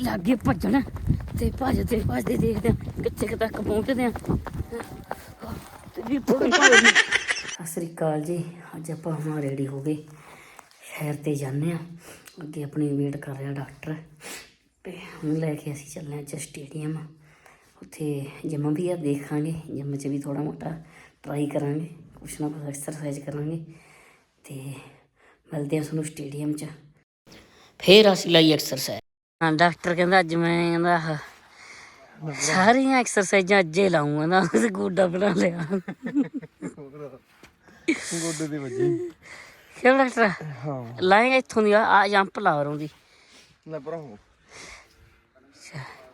ਲਾਗੇ ਭੱਜਣ ਤੇ ਭੱਜਦੇ ਭੱਜਦੇ ਦੇਖਦੇ ਆ ਕਿੱਥੇ ਕੁ ਤੱਕ ਪਹੁੰਚਦੇ ਆ ਤੇ ਵੀ ਥੋੜੀ ਸਤਿ ਸ੍ਰੀ ਅਕਾਲ ਜੀ। ਅੱਜ ਆਪਾਂ ਹੁਣ ਰੈਡੀ ਹੋ ਗਏ। ਸ਼ਹਿਰ ਤੇ ਜਾਂਦੇ ਆ ਅੱਗੇ ਆਪਣੀ ਵੇਟ ਕਰ ਰਿਹਾ ਡਾਕਟਰ। ਤੇ ਹੁਣ ਲੈ ਕੇ ਅਸੀਂ ਚੱਲੇ ਆ ਚ ਸਟੇਡੀਅਮ। ਉੱਥੇ ਜਿਮ ਵੀ ਆ ਦੇਖਾਂਗੇ। ਜਿਮ 'ਚ ਵੀ ਥੋੜਾ ਮੋਟਾ ਟਰਾਈ ਕਰਾਂਗੇ। ਕੁਛ ਨਾ ਕੁਛ ਐਕਸਰਸਾਈਜ਼ ਕਰਾਂਗੇ। ਤੇ ਮਿਲਦੇ ਆ ਤੁਹਾਨੂੰ ਸਟੇਡੀਅਮ 'ਚ। ਫੇਰ ਅਸੀਂ ਲਈ ਐਕਸਰਸਾਈਜ਼ ਹਾਂ ਡਾਕਟਰ ਕਹਿੰਦਾ ਅੱਜ ਮੈਂ ਕਹਿੰਦਾ ਸਾਰੀਆਂ ਐਕਸਰਸਾਈਜ਼ਾਂ ਅੱਜੇ ਲਾਉਂਗਾ ਨਾ ਉਸ ਗੋਡਾ ਬਣਾ ਲਿਆ। ਗੋਡੇ ਦੀ ਵੱਜੀ। ਕਿਉਂ ਡਾਕਟਰ? ਹਾਂ। ਲਾਏਗਾ ਇੱਥੋਂ ਦੀ ਆ ਜੰਪ ਲਾ ਰੋਂ ਦੀ। ਲੈ ਪਰਾਂ ਹੋ।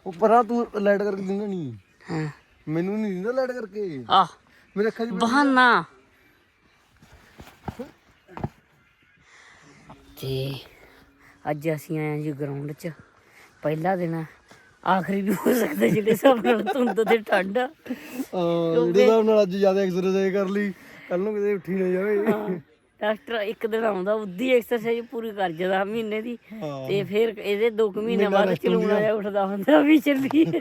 ਉਹ ਪਰਾਂ ਤੂੰ ਲਾਈਟ ਕਰਕੇ ਦਿੰਦਾ ਨਹੀਂ। ਹਾਂ। ਮੈਨੂੰ ਨਹੀਂ ਦਿੰਦਾ ਲਾਈਟ ਕਰਕੇ। ਆ ਮੇਰੇ ਅੱਖਾਂ 'ਚ ਬਹਾਨਾ। ਤੇ ਅੱਜ ਅਸੀਂ ਆਏ ਹਾਂ ਜੀ ਗਰਾਊਂਡ 'ਚ। ਪਹਿਲਾ ਦਿਨ ਆ। ਆਖਰੀ ਵੀ ਹੋ ਸਕਦਾ ਜਿਹੜੇ ਹਿਸਾਬ ਨਾਲ ਧੁੰਦ ਤੇ ਠੰਡ ਆ। ਜਿਹੜੇ ਹਿਸਾਬ ਨਾਲ ਅੱਜ ਜ਼ਿਆਦਾ ਐਕਸਰਸਾਈਜ਼ ਕਰ ਲਈ। ਕੱਲ ਨੂੰ ਕਿਤੇ ਉੱਠੀ ਨਾ ਜਾਵੇ। ਡਾਕਟਰ ਇੱਕ ਦਿਨ ਆਉਂਦਾ ਉਦੀ ਐਕਸਰਸਾਈਜ਼ ਪੂਰੀ ਕਰ ਜਾਂਦਾ ਮਹੀਨੇ ਦੀ। ਤੇ ਫਿਰ ਇਹਦੇ 2 ਮਹੀਨੇ ਬਾਅਦ ਚਲੂਣਾ ਜਿਹਾ ਉੱਠਦਾ ਹੁੰਦਾ ਵੀ ਚੱਲੀਏ।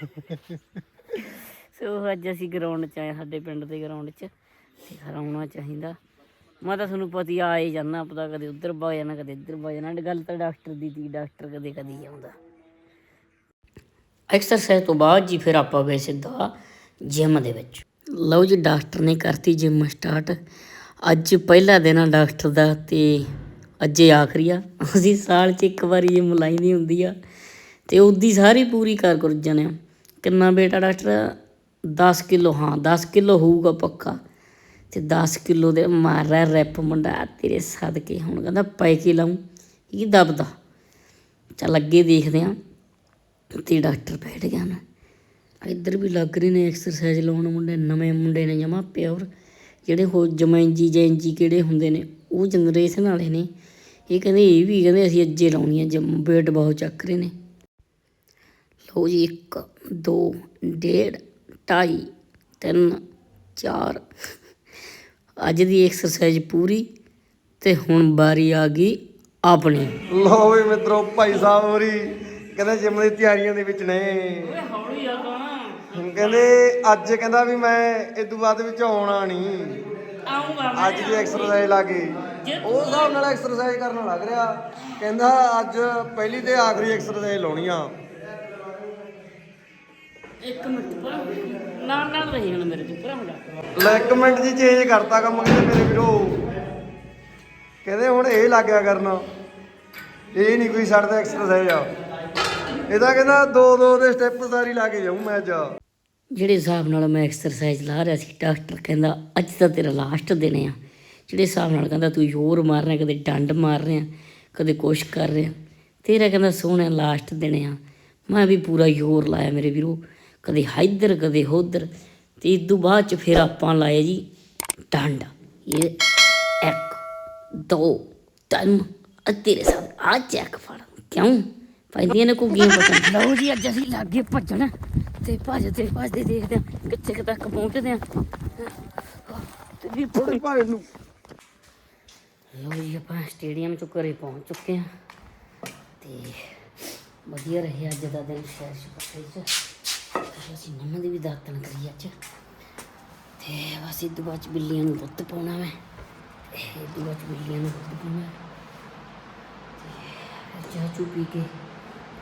ਸੋ ਅੱਜ ਅਸੀਂ ਗਰਾਊਂਡ 'ਚ ਆਏ ਸਾਡੇ ਪਿੰਡ ਦੇ ਗਰਾਊਂਡ 'ਚ। ਤੇ ਘਰ ਆਉਣਾ ਚਾਹੀਦਾ। ਮੈਂ ਤਾਂ ਤੁਹਾਨੂੰ ਪਤੀ ਆ ਹੀ ਜਾਂਦਾ ਪਤਾ ਕਦੇ ਉੱਧਰ ਵਗ ਜਾਣਾ ਕਦੇ ਇੱਧਰ ਵਗ ਜਾਣਾ। ਗੱਲ ਤਾਂ ਡਾਕਟਰ ਦੀ ਦੀ ਡਾਕਟਰ ਕਦੇ ਕਦੇ ਆਉਂਦਾ। ਐਕਸਰਸਾਈਜ਼ ਤੋਂ ਬਾਅਦ ਜੀ ਫਿਰ ਆਪਾਂ ਗਏ ਸਿੱਧਾ ਜਿਮ ਦੇ ਵਿੱਚ। ਲਓ ਜੀ, ਡਾਕਟਰ ਨੇ ਕਰਤੀ ਜਿਮ ਸਟਾਰਟ ਅੱਜ ਪਹਿਲਾ ਦਿਨ ਆ ਡਾਕਟਰ ਦਾ ਤੇ ਅੱਜ ਆਖਰੀ ਆ। ਅਸੀਂ ਸਾਲ 'ਚ ਇੱਕ ਵਾਰੀ ਜਿਮ ਲਾਈ ਨਹੀਂ ਹੁੰਦੀ ਆ ਤੇ ਉਹਦੀ ਸਾਰੀ ਪੂਰੀ ਕਰ ਕਰ ਜਾਣੇ ਕਿੰਨਾ ਬੇਟਾ ਡਾਕਟਰ? 10 ਕਿਲੋ, ਹਾਂ 10 ਕਿਲੋ ਹੋਊਗਾ ਪੱਕਾ। ਤੇ 10 ਕਿਲੋ ਦੇ ਮਾਰ ਰਿਹਾ ਰੈਪ ਮੁੰਡਾ, ਤੇਰੇ ਸਦਕੇ। ਹੁਣ ਕਹਿੰਦਾ, ਪੈ ਕੇ ਲਾਉਂ ਇਹ ਦਬਦਾ? ਚੱਲ ਅੱਗੇ ਦੇਖਦੇ ਆਂ। ਤੇ ਡਾਕਟਰ ਬੈਠ ਗਿਆ ਨਾ। ਇੱਧਰ ਵੀ ਲੱਗ ਰਹੇ ਨੇ ਐਕਸਰਸਾਈਜ਼ ਲਾਉਣ ਮੁੰਡੇ, ਨਵੇਂ ਮੁੰਡੇ ਨੇ ਜਮਾ ਪਿਓਰ ਜਿਹੜੇ ਹੋ ਜਮੈਂਜੀ ਜੈਂਜੀ ਕਿਹੜੇ ਹੁੰਦੇ ਨੇ, ਉਹ ਜਨਰੇਸ਼ਨ ਵਾਲੇ ਨੇ। ਇਹ ਕਹਿੰਦੇ, ਇਹ ਵੀ ਕਹਿੰਦੇ ਅਸੀਂ ਅੱਜੇ ਲਾਉਣੀ ਆ, ਜਮ ਵੇਟ ਬਹੁਤ ਚੱਕ ਰਹੇ ਨੇ। ਲਓ ਜੀ 1 2 ਡੇਢ, ਢਾਈ, ਤਿੰਨ, ਚਾਰ। ਅੱਜ ਦੀ ਐਕਸਰਸਾਈਜ਼ ਪੂਰੀ ਤੇ ਹੁਣ ਵਾਰੀ ਆ ਗਈ ਆਪਣੀ। ਲਓ ਵੀ ਮਿੱਤਰੋ, ਭਾਈ ਸਾਹਿਬ ਹੋਰੀ। ਕਹਿੰਦੇ ਜਿਮ ਦੀ ਤਿਆਰੀਆਂ ਦੇ ਵਿੱਚ ਨੇ। ਹੌਲੀ ਆ ਕੌਣਾ ਹੁਣ ਕਹਿੰਦੇ ਅੱਜ ਕਹਿੰਦਾ ਵੀ ਮੈਂ ਇਸ ਤੋਂ ਬਾਅਦ ਵਿੱਚ ਆਉਣਾ ਨਹੀਂ। ਆਉਂਗਾ ਅੱਜ ਦੀ ਐਕਸਰਸਾਈਜ਼ ਲਾ ਕੇ ਉਹ ਹਿਸਾਬ ਨਾਲ ਐਕਸਰਸਾਈਜ਼ ਕਰਨ ਲੱਗ ਰਿਹਾ। ਕਹਿੰਦਾ ਅੱਜ ਪਹਿਲੀ ਤੇ ਆਖਰੀ ਐਕਸਰਸਾਈਜ਼ ਲਾਉਣੀ ਆ। ਇੱਕ ਮਿੰਟ ਪਰ ਨਾਲ ਨਾਲ ਰਹੀ ਹੁਣ ਮੇਰੇ ਤੋਂ ਪਰਾਂ ਜਾ ਲੈ ਇੱਕ ਮਿੰਟ ਜੀ ਚੇਂਜ ਕਰਤਾ ਕੰਮ ਕਹਿੰਦੇ ਮੇਰੇ ਵੀਰੋ। ਕਹਿੰਦੇ ਹੁਣ ਇਹ ਲੱਗਿਆ ਕਰਨਾ। ਇਹ ਨਹੀਂ ਕੋਈ ਛੱਡਦਾ ਐਕਸਰਸਾਈਜ਼ ਆ। ਇਹਦਾ ਕਹਿੰਦਾ ਦੋ ਦੋ ਦੇ ਸਟੈਪ ਸਾਰੀ ਲਾ ਕੇ ਜਾਊਂ ਮੈਂ ਅੱਜ ਜਿਹੜੇ ਹਿਸਾਬ ਨਾਲ ਮੈਂ ਐਕਸਰਸਾਈਜ਼ ਲਾ ਰਿਹਾ ਸੀ ਡਾਕਟਰ ਕਹਿੰਦਾ ਅੱਜ ਤਾਂ ਤੇਰਾ ਲਾਸਟ ਦਿਨ ਆ। ਜਿਹੜੇ ਹਿਸਾਬ ਨਾਲ ਕਹਿੰਦਾ ਤੂੰ ਜ਼ੋਰ ਮਾਰ ਰਿਹਾ, ਕਦੇ ਡੰਡ ਮਾਰ ਰਿਹਾ, ਕਦੇ ਕੁਛ ਕਰ ਰਿਹਾ, ਤੇਰਾ ਕਹਿੰਦਾ ਸੋਹਣਾ ਲਾਸਟ ਦਿਨ ਆ। ਮੈਂ ਵੀ ਪੂਰਾ ਜ਼ੋਰ ਲਾਇਆ ਮੇਰੇ ਵੀਰੋ, ਕਦੇ ਹਾਈਦਰ, ਕਦੇ ਉੱਧਰ ਤੇ ਇਸ ਤੋਂ ਬਾਅਦ ਚ ਫਿਰ ਆਪਾਂ ਲਾਏ ਜੀ ਡੰਡ। ਇਹ ਇੱਕ, ਦੋ, ਤਿੰਨ ਤੇਰੇ ਸਾਹਮਣੇ ਆ ਚੈੱਕ ਫੜ। ਕਿਉਂ? ਪੈਂਦੀਆਂ ਨੇ ਕੁਗੀਆਂ ਪਤਾ ਲਓ ਜੀ ਅੱਜ ਅਸੀਂ ਲੱਗੇ ਭੱਜਣ ਤੇ ਭੱਜਦੇ ਭੱਜਦੇ ਦੇਖਦੇ ਆ ਕਿੱਥੇ ਕੁ ਤੱਕ ਪਹੁੰਚਦੇ ਆ ਤੇ ਵੀ ਥੋੜੇ ਭਾਵੇਂ ਨੂੰ ਲਓ। ਜੀ ਆਪਾਂ ਸਟੇਡੀਅਮ ਚ ਘਰੇ ਪਹੁੰਚ ਚੁੱਕੇ ਆ ਤੇ ਵਧੀਆ ਰਿਹਾ ਅੱਜ ਦਾ ਦਿਨ ਸ਼ਹਿਰ ਸਪਾਟੇ ਚ। ਅਸੀਂ ਮੰਮਾ ਦੀ ਵੀ ਦਾਤਨ ਕਰੀ ਅੱਜ। ਤੇ ਬਸ ਇਹ ਤੋਂ ਬਾਅਦ ਬਿੱਲੀਆਂ ਨੂੰ ਦੁੱਧ ਪਾਉਣਾ ਮੈਂ ਤੋਂ ਬਾਅਦ ਚ ਬਿੱਲੀਆਂ ਨੂੰ ਦੁੱਧ ਪਾਉਣਾ। ਚਾਹ ਚੂ ਪੀ ਕੇ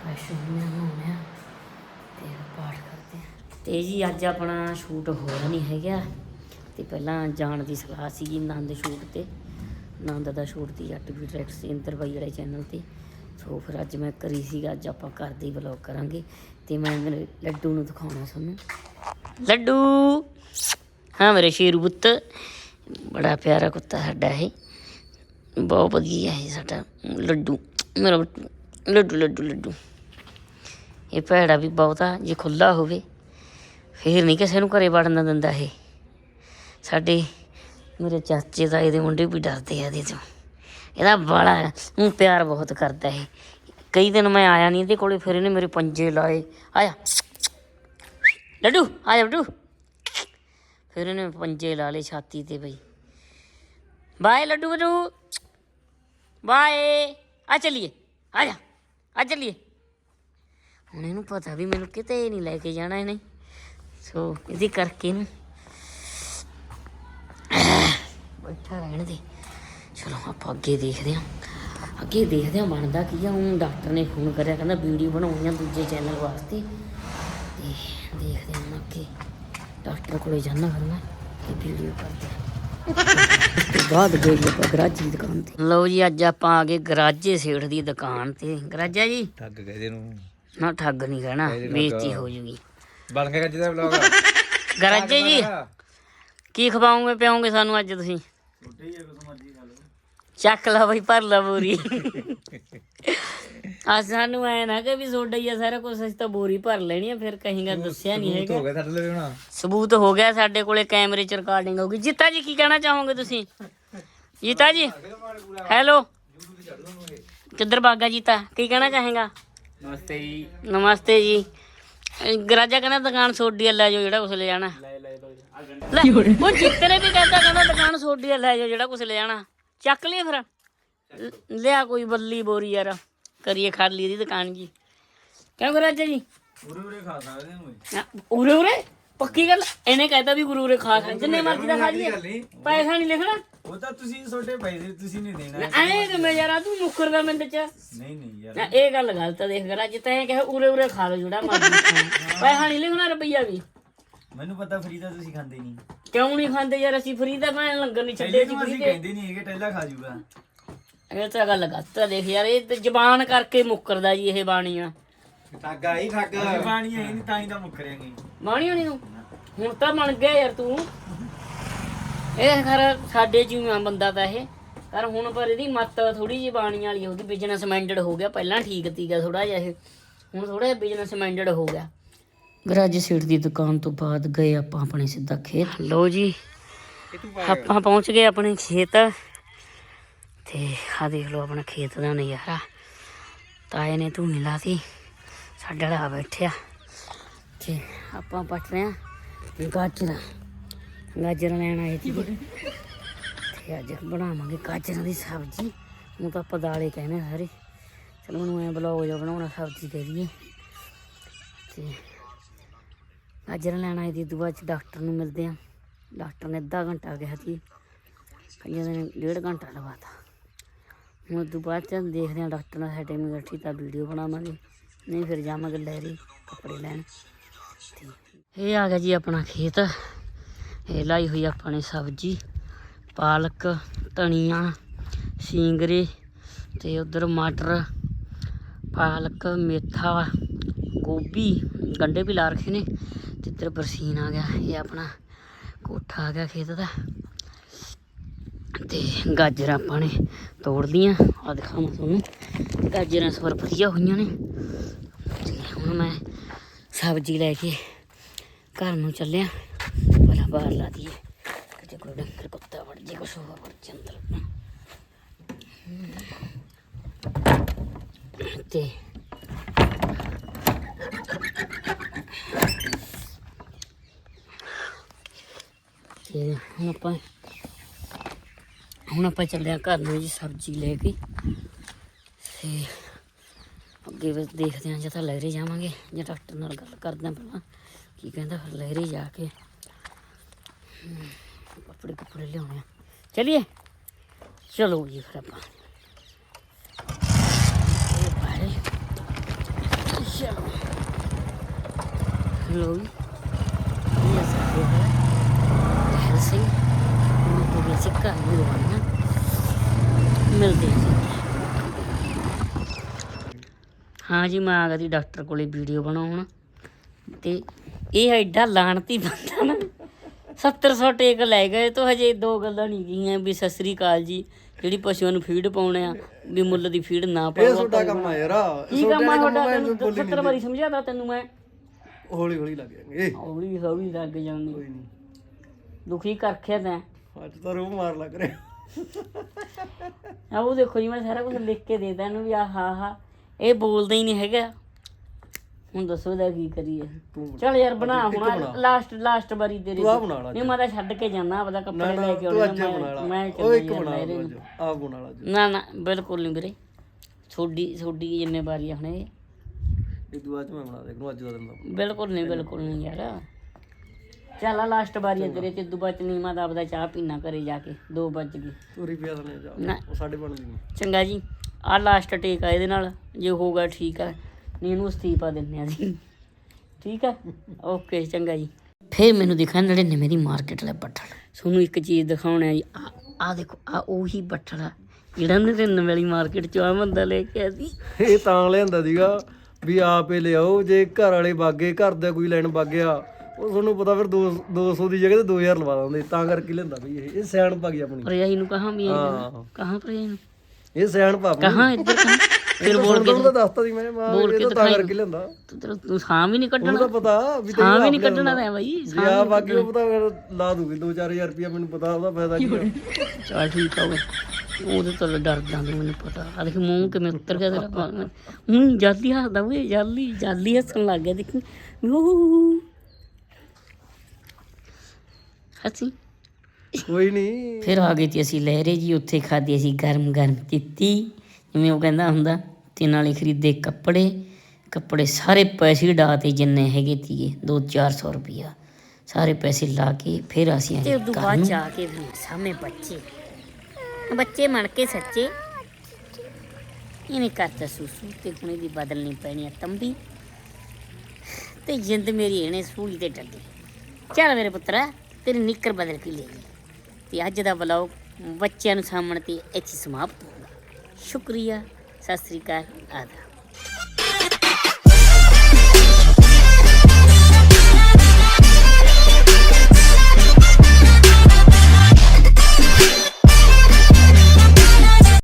ਫਰੈਸ਼ ਹੁੰਦੇ ਹਾਂ ਤੇ ਪਾਠ ਕਰਦੇ ਹਾਂ। ਤੇ ਜੀ ਅੱਜ ਆਪਣਾ ਸ਼ੂਟ ਹੋਇਆ ਨਹੀਂ ਹੈਗਾ। ਤੇ ਪਹਿਲਾਂ ਜਾਣ ਦੀ ਸਲਾਹ ਸੀਗੀ ਨੰਦ ਸ਼ੂਟ ਤੇ। ਨੰਦ ਦਾ ਸ਼ੂਟ ਦੀ ਜੱਟ ਵੀ ਟਰੈਕ ਸੀ, ਇੰਦਰ ਬਾਈ ਵਾਲੇ ਚੈਨਲ ਤੇ। ਸੋ ਫਿਰ ਅੱਜ ਮੈਂ ਕਰੀ ਸੀਗਾ, ਅੱਜ ਆਪਾਂ ਘਰ ਦੇ ਵਲੌਗ ਕਰਾਂਗੇ। ਤੇ ਮੈਂ ਮੇਰੇ ਲੱਡੂ ਨੂੰ ਦਿਖਾਉਣਾ ਤੁਹਾਨੂੰ। ਲੱਡੂ! ਹਾਂ ਮੇਰੇ ਸ਼ੇਰੂ ਪੁੱਤ, ਬੜਾ ਪਿਆਰਾ ਕੁੱਤਾ ਸਾਡਾ ਇਹ। ਬਹੁਤ ਵਧੀਆ ਹੈ ਸਾਡਾ ਲੱਡੂ। ਮੇਰਾ ਲੱਡੂ ਲੱਡੂ ਲੱਡੂ। ਇਹ ਭੈੜਾ ਵੀ ਬਹੁਤਾ, ਜੇ ਖੁੱਲਾ ਹੋਵੇ, ਫੇਰ ਨਹੀਂ ਕਿਸੇ ਨੂੰ ਘਰੇ ਵੜਨ ਦਿੰਦਾ ਇਹ। ਸਾਡੇ ਮੇਰੇ ਚਾਚੇ ਦਾ ਇਹਦੇ ਮੁੰਡੇ ਵੀ ਡਰਦੇ ਆ ਇਹਦੇ ਤੋਂ। ਇਹਦਾ ਬੜਾ ਉਹ ਪਿਆਰ ਬਹੁਤ ਕਰਦਾ ਇਹ। ਕਈ ਦਿਨ ਮੈਂ ਆਇਆ ਨਹੀਂ ਇਹਦੇ ਕੋਲੇ, ਫਿਰ ਇਹਨੇ ਮੇਰੇ ਪੰਜੇ ਲਾਏ। ਆਇਆ। ਲੱਡੂ ਆਇਆ ਲੱਡੂ। ਫਿਰ ਇਹਨੇ ਪੰਜੇ ਲਾ ਲਏ ਛਾਤੀ ਤੇ ਬਈ। ਬਾਏ ਲੱਡੂ ਬੱਡੂ ਬਾਏ। ਆ ਚਲਿਏ। ਆ ਜਾ। ਆ ਚਲਿਏ। ਹੁਣ ਇਹਨੂੰ ਪਤਾ ਵੀ ਮੈਨੂੰ ਕਿਤੇ ਨਹੀਂ ਲੈ ਕੇ ਜਾਣਾ ਇਹਨੇ। ਸੋ, ਇਹਦੇ ਕਰਕੇ ਨੂੰ ਬੈਠਾ ਰਹਿਣ ਦੇ। ਚਲੋ, ਆਪਾਂ ਅੱਗੇ ਦੇਖਦੇ ਹਾਂ। ਅੱਗੇ ਦੇਖਦੇ ਹਾਂ, ਬਣਦਾ ਕੀ ਆ। ਹੁਣ ਡਾਕਟਰ ਨੇ ਫੋਨ ਕਰਿਆ, ਕਹਿੰਦਾ ਵੀਡੀਓ ਬਣਾਉਣੀ ਆ ਦੂਜੇ ਚੈਨਲ ਵਾਸਤੇ। ਤੇ ਦੇਖਦੇ ਹਾਂ ਅੱਗੇ। ਡਾਕਟਰ ਕੋਲੇ ਜਾਣਾ ਕਰਨਾ ਤੇ ਵੀਡੀਓ ਕਰਦੇ ਬਾਅਦ ਗਏ ਆਪਾਂ ਗਰਾਜੀ ਦੀ ਦੁਕਾਨ ਤੇ। ਲਓ ਜੀ, ਅੱਜ ਆਪਾਂ ਆ ਗਏ ਗਰਾਜੇ ਸੇਠ ਦੀ ਦੁਕਾਨ ਤੇ। ਗਰਾਜਾ ਜੀ? ਠੱਗ ਕਹਦੇ ਨੂੰ ਨਾ ਠੱਗ ਨਹੀਂ ਕਹਿਣਾ ਬੇਇੱਜ਼ਤੀ ਹੋ ਜੂਗੀ ਬਣ ਗਿਆ ਗੱਜ ਦਾ ਵਲੌਗ ਗਰਾਜੇ ਜੀ। ਕੀ ਖਵਾਉਂਗੇ ਪਿਆਉਂਗੇ ਸਾਨੂੰ ਅੱਜ ਤੁਸੀਂ? ਚੱਕ ਲਾ ਬਈ ਭਰ ਲਾ ਬੋਰੀ। ਆ ਸਾਨੂੰ ਐ ਨਾ ਕਿ ਵੀ ਸੋਡਾ ਹੀ ਆ ਸਾਰਾ ਕੁਝ ਅਸੀਂ ਤਾਂ ਬੋਰੀ ਭਰ ਲੈਣੀ ਆ ਫਿਰ ਕਹੀਂਗਾ ਦੱਸਿਆ ਨਹੀਂ ਹੈਗਾ ਹੋ ਗਿਆ ਸਾਡੇ ਲਈ ਹੁਣ। ਸਬੂਤ ਹੋ ਗਿਆ ਸਾਡੇ ਕੋਲੇ ਕੈਮਰੇ ਚ ਰਿਕਾਰਡਿੰਗ ਹੋਗੀ ਜੀਤਾ ਜੀ ਕੀ ਕਹਿਣਾ ਚਾਹੋਗੇ ਤੁਸੀਂ? ਜੀਤਾ ਜੀ ਹੈਲੋ। ਕਿੱਧਰ ਭਾਗਾ ਜੀਤਾ? ਕੀ ਕਹਿਣਾ ਚਾਹੇਗਾ? ਨਮਸਤੇ ਜੀ। ਨਮਸਤੇ ਜੀ। ਗਰਾਜਾ ਕਹਿੰਦਾ ਦੁਕਾਨ ਆ ਲੈ ਜਾਓ ਜਿਹੜਾ ਕੁਛ ਲੈ ਜਾਣਾ। ਲੈ ਲੈ ਲੈ, ਉਹ ਜਿੱਤੇ ਨੇ ਵੀ ਕਹਿੰਦਾ ਕਹਿੰਦਾ ਦੁਕਾਨ ਆ ਲੈ ਜਾਓ ਜਿਹੜਾ ਕੁਛ ਲੈ ਜਾਣਾ। ਚੱਕ ਲਿਆ ਫਿਰ। ਲਿਆ ਕੋਈ ਬੱਲੀ ਬੋਰੀ ਯਾਰ ਕਰੀਏ ਖਾਲੀ ਦੀ ਦੁਕਾਨ ਜੀ। ਕਿਉਂ ਗਰਾਜਾ ਜੀ? ਉਰੇ ਉਰੇ ਖਾ ਸਕਦੇ ਨਾ, ਉਰੇ ਉਰੇ? ਪੱਕੀ ਗੱਲ ਇਹਨੇ ਕਹਿਤਾ ਵੀ ਗੁਰੂ ਉਰੇ ਖਾ ਖਾ ਜਿੰਨੇ ਮਰਜ਼ੀ ਦਾ ਖਾ ਲਈਏ। ਪੈਸਾ ਨਹੀਂ ਲਿਖਣਾ। ਉਹ ਤਾਂ ਤੁਸੀਂ ਛੋਟੇ ਪੈਸੇ ਤੁਸੀਂ ਨਹੀਂ ਦੇਣਾ ਐਂ ਕਿ ਮੈਂ ਯਾਰਾ ਤੂੰ ਮੁੱਕਰਦਾ ਮਿੰਟ ਚ। ਨਹੀਂ ਨਹੀਂ ਯਾਰ। ਨਾ ਇਹ ਗੱਲ ਗਲਤ ਆ ਦੇਖ ਗਰਾ ਜਿੱਤੇ ਇਹ ਕਹੇ ਉਰੇ ਉਰੇ ਖਾ ਲਓ ਜਿਹੜਾ ਮਰਜ਼ੀ। ਪੈਸਾ ਨਹੀਂ ਲਿਖਣਾ ਰੁਪਈਆ ਵੀ। ਮੈਨੂੰ ਪਤਾ ਫਰੀ ਦਾ ਤੁਸੀਂ ਖਾਂਦੇ ਨਹੀਂ। ਕਿਉਂ ਨਹੀਂ ਖਾਂਦੇ ਯਾਰ ਅਸੀਂ ਫਰੀ ਦਾ ਮੈਂ ਲੰਗਰ ਨਹੀਂ ਛੱਡੇ ਸੀ ਨੂੰ ਅਸੀਂ ਕਹਿੰਦੇ ਨਹੀਂ ਹੈਗੇ ਟੈਲਾ ਖਾ ਜੂਗਾ। ਇਹ ਤਾਂ ਗੱਲ ਗਲਤ ਆ ਦੇਖ ਯਾਰ ਇਹ ਤੇ ਜ਼ਬਾਨ ਕਰਕੇ ਮੁੱਕਰਦਾ ਜੀ ਇਹ ਬਾਣੀਆਂ। ਠੱਗ ਆਈ ਠੱਗ। ਬਾਣੀ ਹੈ ਨਹੀਂ ਤਾਂ ਹੀ ਤਾਂ ਮੁੱਕਰਿਆਂਗੇ ਬਾਣੀ ਹੋਣੀ ਨੂੰ? ਹੁਣ ਤਾਂ ਬਣ ਗਿਆ ਯਾਰ ਤੂੰ। ਇਹ ਖਰ ਸਾਡੇ ਆ ਬੰਦਾ ਤਾਂ ਇਹ। ਪਰ ਹੁਣ ਪਰ ਇਹਦੀ ਮੱਤ ਥੋੜੀ ਜਿਹੀ ਬਾਣੀ ਵਾਲੀ ਹੋ ਗਈ ਬਿਜ਼ਨਸ ਮਾਈਂਡਡ ਹੋ ਗਿਆ। ਪਹਿਲਾਂ ਠੀਕ ਤੀਗਾ ਥੋੜਾ ਜਿਹਾ ਇਹ। ਹੁਣ ਥੋੜਾ ਜਿਹਾ ਬਿਜ਼ਨਸ ਮਾਈਂਡਡ ਹੋ ਗਿਆ। ਗਰਾਜ ਸੀਟ ਦੀ ਦੁਕਾਨ ਤੋਂ ਬਾਅਦ ਗਏ ਆਪਾਂ ਆਪਣੇ ਸਿੱਧਾ ਖੇਤ। ਲੋ ਜੀ। ਆਪਾਂ ਪਹੁੰਚ ਗਏ ਆਪਣੇ ਖੇਤ। ਤੇ ਆ ਦੇਖ ਲਓ ਆਪਣਾ ਖੇਤ ਦਾ ਨਜ਼ਾਰਾ। ਤਾਏ ਨੇ ਧੂਣੀ ਲਾਤੀ ਸਾਡਾ ਵਾਲਾ ਬੈਠਿਆ। ਤੇ ਆਪਾਂ ਪੱਟ ਰਹੇ ਹਾਂ ਗਾਜਰਾਂ। ਗਾਜਰਾਂ ਲੈਣ ਆਏ ਸੀ। ਤੇ ਅੱਜ ਬਣਾਵਾਂਗੇ ਗਾਜਰਾਂ ਦੀ ਸਬਜ਼ੀ। ਨੂੰ ਤਾਂ ਆਪਾਂ ਦਾਲੇ ਕਹਿੰਦੇ ਆ ਸਾਰੇ। ਚਲੋ ਮੈਨੂੰ ਐ ਬਲੌਗ ਜੋ ਬਣਾਉਣਾ, ਸਬਜ਼ੀ ਕਹਿ ਦਈਏ। ਤੇ ਗਾਜਰਾਂ ਲੈਣ ਆਏ ਦੀ ਦੁਆ ਚ ਡਾਕਟਰ ਨੂੰ ਮਿਲਦੇ ਆ। ਡਾਕਟਰ ਨੇ ਅੱਧਾ ਘੰਟਾ ਕਿਹਾ ਸੀ। ਕਈਆਂ ਨੇ ਡੇਢ ਘੰਟਾ ਲਵਾਤਾ ਹੁਣ ਉਦੋਂ ਬਾਅਦ ਚ ਦੇਖਦੇ ਆ, ਡਾਕਟਰ ਨਾਲ ਸਾਡੇ ਮਿਲਠੀ ਤਾਂ ਵੀਡੀਓ ਬਣਾਵਾਂਗੇ। ਨਹੀਂ ਫਿਰ ਜਾਵਾਂਗੇ ਲਹਿਰੀ ਕੱਪੜੇ ਲੈਣ। ਤੇ ਇਹ ਆ ਗਿਆ ਜੀ ਆਪਣਾ ਖੇਤ। ਇਹ ਲਾਈ ਹੋਈ ਆਪਾਂ ਨੇ ਸਬਜ਼ੀ, ਪਾਲਕ, ਧਨੀਆ, ਸਿੰਗਰੇ ਤੇ ਉਧਰ ਮਟਰ, ਪਾਲਕ, ਮੇਥਾ, ਗੋਭੀ, ਗੰਡੇ ਵੀ ਲਾ ਰੱਖੇ ਨੇ ਤੇ ਇੱਧਰ ਬਰਸੀਨ ਆ ਗਿਆ, ਇਹ ਆਪਣਾ ਕੋਠਾ ਆ ਗਿਆ ਖੇਤ ਦਾ ਤੇ ਗਾਜਰਾਂ ਆਪਾਂ ਨੇ ਤੋੜ ਲੀਆਂ ਆ ਦਿਖਾਵਾਂ ਤੁਹਾਨੂੰ, ਗਾਜਰਾਂ ਇਸ ਵਧੀਆ ਹੋਈਆਂ ਨੇ। ਹੁਣ ਮੈਂ ਸਬਜ਼ੀ ਲੈ ਕੇ ਘਰ ਨੂੰ ਚੱਲਿਆ। ਬਾਹਰ ਲਾ ਦਈਏ। ਕਿਤੇ ਕੋਈ ਡੰਗਰ, ਕੁੱਤਾ ਵੜ ਜੇ, ਕੁਛ ਹੋਰ ਵੜ ਜੇ ਅੰਦਰ। ਤੇ ਤੇ ਹੁਣ ਆਪਾਂ ਹੁਣ ਆਪਾਂ ਚੱਲਿਆ ਘਰ ਨੂੰ ਜੀ ਸਬਜ਼ੀ ਲੈ ਕੇ। ਤੇ ਅੱਗੇ ਵੀ ਦੇਖਦੇ ਹਾਂ ਜਾਂ ਤਾਂ ਲਹਿਰੇ ਜਾਵਾਂਗੇ, ਜਾਂ ਡਾਕਟਰ ਨਾਲ ਗੱਲ ਕਰਦੇ ਹਾਂ ਪਹਿਲਾਂ ਕੀ ਕਹਿੰਦਾ, ਫਿਰ ਲਹਿਰੇ ਜਾ ਕੇ। ਕੱਪੜੇ ਕੱਪੜੇ ਲਿਆਉਣੇ ਆ। ਚਲਿਏ। ਚਲੋ ਜੀ ਫਿਰ ਆਪਾਂ। ਚਲੋ। ਲੋ ਇਹ ਸਾਡੇ ਹੈ ਟਹਿਲ ਸਿੰਘ। ਤੋਂ ਵੀ ਅਸੀਂ ਘਰ ਮਿਲਦੇ ਹਾਂ ਜੀ, ਮੈਂ ਆ ਗਿਆ ਡਾਕਟਰ ਕੋਲੇ ਵੀਡੀਓ ਬਣਾਉਣ। ਤੇ ਇਹ ਐਡਾ ਲਾਣਤੀ ਬੰਦਾ ਨਾ। 700 ਟੇਕ ਲੈ ਗਏ ਤੋਂ ਹਜੇ ਦੋ ਗੱਲਾਂ ਨਹੀਂ ਗਈਆਂ ਵੀ ਸਤਿ ਸ੍ਰੀ ਅਕਾਲ ਜੀ ਜਿਹੜੀ ਪਸ਼ੂਆਂ ਨੂੰ ਫੀਡ ਪਾਉਣੇ ਆ ਵੀ ਮੁੱਲ ਦੀ ਫੀਡ ਨਾ ਇਹ ਪਾਓ ਤੁਹਾਡਾ ਕੰਮ ਆ ਯਾਰ ਕੀ ਕੰਮ ਆ ਤੁਹਾਡਾ ਤੈਨੂੰ? 70 ਵਾਰੀ ਸਮਝਾਤਾ ਤੈਨੂੰ ਮੈਂ। ਹੌਲੀ ਹੌਲੀ ਲੱਗ ਜਾਣਗੇ ਹੌਲੀ ਹੌਲੀ ਲੱਗ ਜਾਂਦੀ। ਕੋਈ ਨਹੀਂ। ਦੁਖੀ ਕਰਖਿਆ ਤੈਂ। ਅੱਜ ਤਾਂ ਰੂਹ ਮਾਰ ਲੱਗ ਰਿਹਾ। ਆ ਉਹ ਦੇਖੋ ਜੀ ਮੈਂ ਸਾਰਾ ਕੁਝ ਲਿਖ ਕੇ ਦੇਤਾ ਇਹਨੂੰ ਵੀ ਆਹ ਹਾ ਹਾ ਇਹ ਬੋਲਦਾ ਹੀ ਨਹੀਂ ਹੈਗਾ। ਹੁਣ ਦੱਸੋ ਇਹਦਾ ਕੀ ਕਰੀਏ। ਤੂੰ ਚਲ ਯਾਰ ਬਣਾ ਹੁਣ ਲਾਸਟ ਲਾਸਟ ਵਾਰੀ ਤੇਰੀ ਤੂੰ ਆ ਬਣਾ ਲਾ ਨਹੀਂ ਮੈਂ ਤਾਂ ਛੱਡ ਕੇ ਜਾਣਾ ਆਪਦਾ ਕੱਪੜੇ ਨਾ ਲੈ ਕੇ ਤੂੰ ਅੱਜ ਆਉਣਾ ਬਣਾ ਲਾ। ਮੈਂ ਉਹ ਚੱਲਾਂ ਇੱਕ ਬਣਾ ਲਾ। ਅੱਜ। ਆ ਬਣਾ ਲਾ ਅੱਜ। ਨਾ ਨਾ ਬਿਲਕੁਲ ਨਹੀਂ ਵੀਰੇ। ਛੋਡੀ ਛੋਡੀ ਜ਼ਿੰਮੇਵਾਰੀ ਆ ਹੁਣ। ਇਹ ਇਹ ਦੁਆ ਚ ਮੈਂ ਬਣਾ ਦੇ ਅੱਜ ਦਾ ਦਿਨ ਦਾ ਬਿਲਕੁਲ ਨਹੀਂ ਬਿਲਕੁਲ ਨਹੀਂ ਯਾਰ। ਚੱਲ ਆ ਲਾਸਟ ਵਾਰੀ ਆ ਤੇਰੇ ਤੇ ਦੁਬਾ ਚ ਨੀਮਾ ਦਾ ਆਪਦਾ ਚਾਹ ਪੀਣਾ ਕਰੇ ਜਾ ਕੇ 2 ਵੱਜ ਗਏ। ਪੂਰੀ ਪਿਆ ਦਨੇ ਜਾ। ਨਾ। ਉਹ ਸਾਡੇ ਬਣਦੀ ਨਹੀਂ ਚੰਗਾ ਜੀ ਆ ਲਾਸਟ ਟੇਕ ਆ ਇਹਦੇ ਨਾਲ ਜੇ ਹੋਊਗਾ ਠੀਕ ਆ। ਨਹੀਂ ਇਹਨੂੰ ਅਸਤੀਫਾ ਦਿੰਦੇ ਆ ਜੀ। ਠੀਕ ਆ? ਓਕੇ ਚੰਗਾ ਜੀ। ਫੇਰ ਮੈਨੂੰ ਦਿਖਾ ਨੜੇ ਮੇਰੀ ਮਾਰਕੀਟ ਲੈ ਬੱਠਲ। ਤੁਹਾਨੂੰ ਇੱਕ ਚੀਜ਼ ਦਿਖਾਉਣਾ ਜੀ। ਆ ਆ ਦੇਖੋ ਆ ਉਹੀ ਬੱਠਲ ਆ। ਜਿਹੜਾ ਨੜੇ ਵਾਲੀ ਮਾਰਕੀਟ ਚੋਂ ਆ ਬੰਦਾ ਲੈ ਕੇ ਆਇਆ ਸੀ। ਇਹ ਤਾਂ ਲਿਆਂਦਾ ਸੀਗਾ ਵੀ ਆਪੇ ਲਿਆਓ ਜੇ ਘਰ ਵਾਲੇ ਬਾਗੇ ਘਰ ਦਾ ਕੋਈ ਲੈਣ ਬਾਗਿਆ ਉਹ ਤੁਹਾਨੂੰ ਪਤਾ ਫਿਰ 2 200 ਦੀ ਜਗ੍ਹਾ ਤੇ 2000 ਲਵਾ ਦਿੰਦੇ ਤਾਂ ਕਰਕੇ ਲਿਆਂਦਾ ਬਈ ਇਹ। ਇਹ ਸਿਆਣ ਪਾ ਗਈ ਆਪਣੀ ਨੂੰ ਕਹਾਂ ਵੀ ਹਾਂ। ਕਹਾਂ ਰਜਾਈ ਨੂੰ? ਇਹ ਸਿਆਣ ਪਾ ਕਹਾਂ ਇੱਧਰ ਕਹਾਂ? ਫਿਰ ਬੋਲ ਕੇ ਤਾਂ ਦੱਸਤਾ ਸੀ ਮੈਂ ਮਾਂ ਬੋਲ ਕੇ ਤਾਂ। ਕਰਕੇ ਲਿਆਂਦਾ। ਤੂੰ ਤੇਰਾ- ਤੂੰ ਸਾਹ ਵੀ ਨਹੀਂ ਕੱਢਣਾ। ਤਾਂ ਪਤਾ ਵੀ ਸਾਹ ਵੀ ਨਹੀਂ ਕੱਢਣਾ। ਤਾਂ ਬਾਈ ਆ ਬਾਕੀ ਉਹ ਪਤਾ ਫਿਰ ਲਾ ਦੂਗੀ 2-4000 ਰੁਪਇਆ ਮੈਨੂੰ ਪਤਾ ਉਹਦਾ ਫਾਇਦਾ ਕੀ ਹੈ ਚਲ ਠੀਕ ਆ ਓਏ। ਉਹਦੇ ਤੋਂ ਡਰਦਾ ਤੂੰ ਮੈਨੂੰ ਪਤਾ। ਆ ਦੇਖ ਮੂੰਹ ਕਿਵੇਂ ਉੱਤਰ ਗਿਆ ਤੇਰਾ ਹੂੰ ਜਾਲੀ ਹੱਸਦਾ ਓਏ ਜਾਲੀ ਜਾਲੀ ਹੱਸਣ ਲੱਗ ਗਿਆ ਦੇਖ। ਊ ਹੱਸੀ। ਕੋਈ ਨਹੀਂ ਫਿਰ ਆ ਗਏ ਤੇ ਅਸੀਂ ਲਹਿਰੇ ਜੀ ਉੱਥੇ ਖਾਧੀ ਅਸੀਂ ਗਰਮ ਗਰਮ ਚਿੱਤੀ। ਜਿਵੇਂ ਉਹ ਕਹਿੰਦਾ ਹੁੰਦਾ ਤੇ ਨਾਲੇ ਖਰੀਦੇ ਕੱਪੜੇ ਕੱਪੜੇ ਸਾਰੇ ਪੈਸੇ ਡਾਤੇ ਜਿੰਨੇ ਹੈਗੇ ਤੀਏ 2-400 ਰੁਪਿਆ ਸਾਰੇ ਪੈਸੇ ਲਾ ਕੇ ਫਿਰ ਅਸੀਂ ਆਏ ਤੇ ਉਦੋਂ ਬਾਅਦ ਜਾ ਕੇ ਸਾਹਮਣੇ ਬੱਚੇ। ਬੱਚੇ ਮਣ ਕੇ ਸੱਚੇ। ਇਹਨੇ ਕਰਤਾ ਸੂਸੂ ਤੇ ਹੁਣ ਇਹਦੀ ਬਦਲਣੀ ਪੈਣੀ ਆ ਤੰਬੀ। ਤੇ ਜਿੰਦ ਮੇਰੀ ਇਹਨੇ ਸੂਲੀ ਤੇ ਡੱਡੀ ਚੱਲ ਮੇਰੇ ਪੁੱਤਰਾ ਤੇਰੀ ਨਿੱਕਰ ਬਦਲ ਕੇ ਲੈ ਗਈ ਤੇ ਅੱਜ ਦਾ ਵਲੌਗ ਬੱਚਿਆਂ ਨੂੰ ਸਾਹਮਣੇ ਤੇ ਇੱਥੇ ਸਮਾਪਤ ਹੋਊਗਾ। ਸ਼ੁਕਰੀਆ। ਸਤਿ ਸ੍ਰੀ ਅਕਾਲ ਆਦਾਬ।